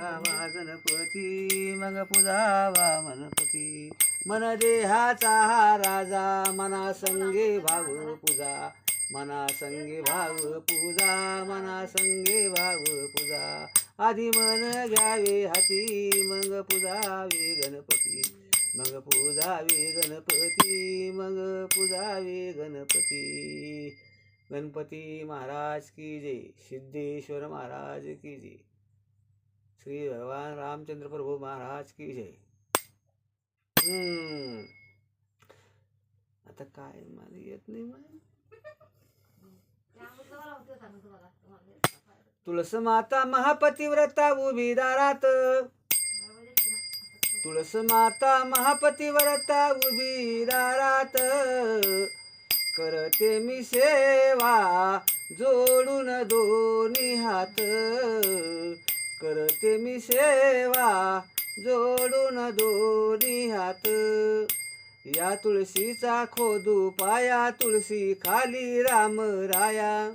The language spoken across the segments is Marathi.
गावा गणपती मग पुजावा मनपती. मन देहाचा हा राजा मना संगे भाव पूजा. मना संगे भाव पूजा मना संगे भाव पूजा. आधी मन घ्यावे हाती मग पुजावे गणपती. मग पूजावे गणपती मग पूजावे गणपती. गणपती महाराज की जय. सिद्धेश्वर महाराज की जय. श्री भगवान रामचंद्र प्रभू महाराज की जय. आता काय मला येत नाही मला तुळस माता महापतिव्रता उभी दारात. तुळस माता महापतिव्रता उभी दारात. करते मी सेवा जोडून दोन्ही हात. करते मी सेवा जोडून दोन्ही हात. या तुळशीचा खोदू पाया तुळशी खाली राम राया.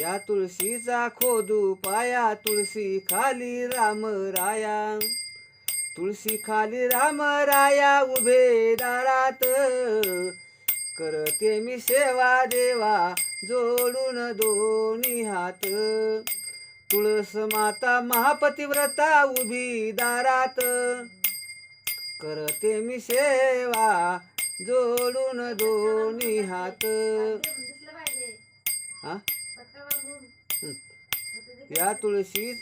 या तुळशीचा खोदू पाया तुळशी खाली राम राया. तुळशी खाली राम राया उभे दारात. करते मी सेवा देवा जोडून दोन्ही हात. तुळस माता महापतिव्रता उभी दारात. करते मी सेवा जोडून दोन्ही हात. हा? या तुळशी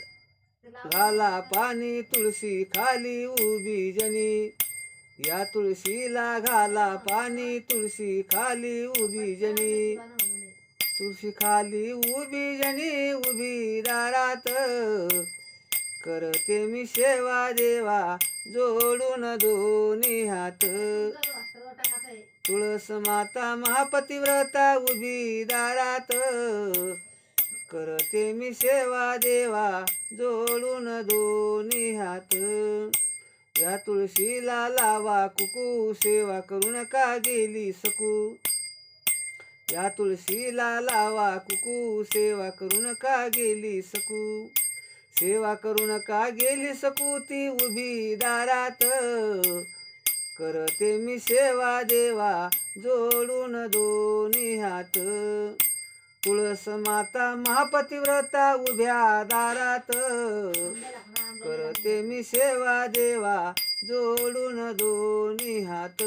घाला पाणी तुळशी खाली उभी जनी. या तुळशीला घाला पाणी तुळशी खाली उभी जनी. तुळशी खाली उभी जणी उभी दारात. करते मी सेवा देवा जोडून दोन्ही हात. तुळस माता महापतिव्रता उभी दारात. करते मी सेवा देवा जोडून दोन्ही हात. या तुळशीला लावा कुकू सेवा करू नका गेली सकू? या तुळशीला लावा कुकू सेवा करू नका गेली सकू? सेवा करू नका गेली सकू ती उभी दारात? करते मी सेवा देवा जोडून दोन्ही हात. तुळस माता महापतिव्रता उभ्या दारात. करते मी सेवा देवा जोडून दोन्ही हात.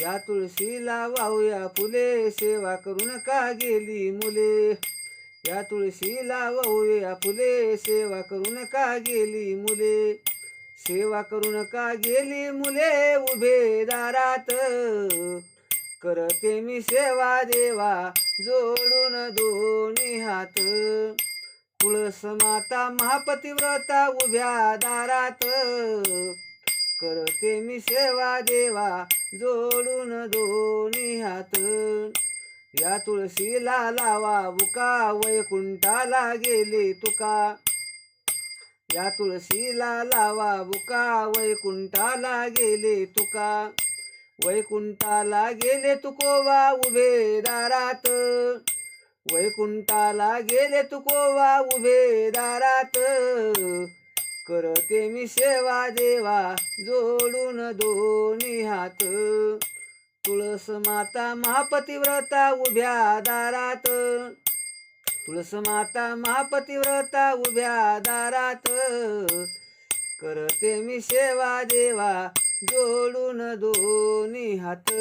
या तुळशीला वाहूया फुले सेवा करून का गेली मुले. या तुळशीला वाहूया फुले सेवा करून का गेली मुले. सेवा करून का गेली मुले उभे दारात. करते मी सेवा देवा जोडून दोन्ही हात. तुळस माता महापतिव्रता उभ्या दारात. करते मी सेवा देवा जोडून दोन्ही हात. या तुळशीला लावा बुका वैकुंठाला गेले तुका. या तुळशीला लावा बुका वैकुंठाला गेले तुका. वैकुंठाला गेले तुकोवा उभे दारात. वैकुंठाला गेले तुकोवा उभे दारात. करते मी सेवा देवा जोडून दोन्ही हात. तुळस माता महापतिव्रता उभ्या दारात. तुळस माता महापतिव्रता उभ्या दारात. करते मी सेवा देवा जोडून दोन्ही हात.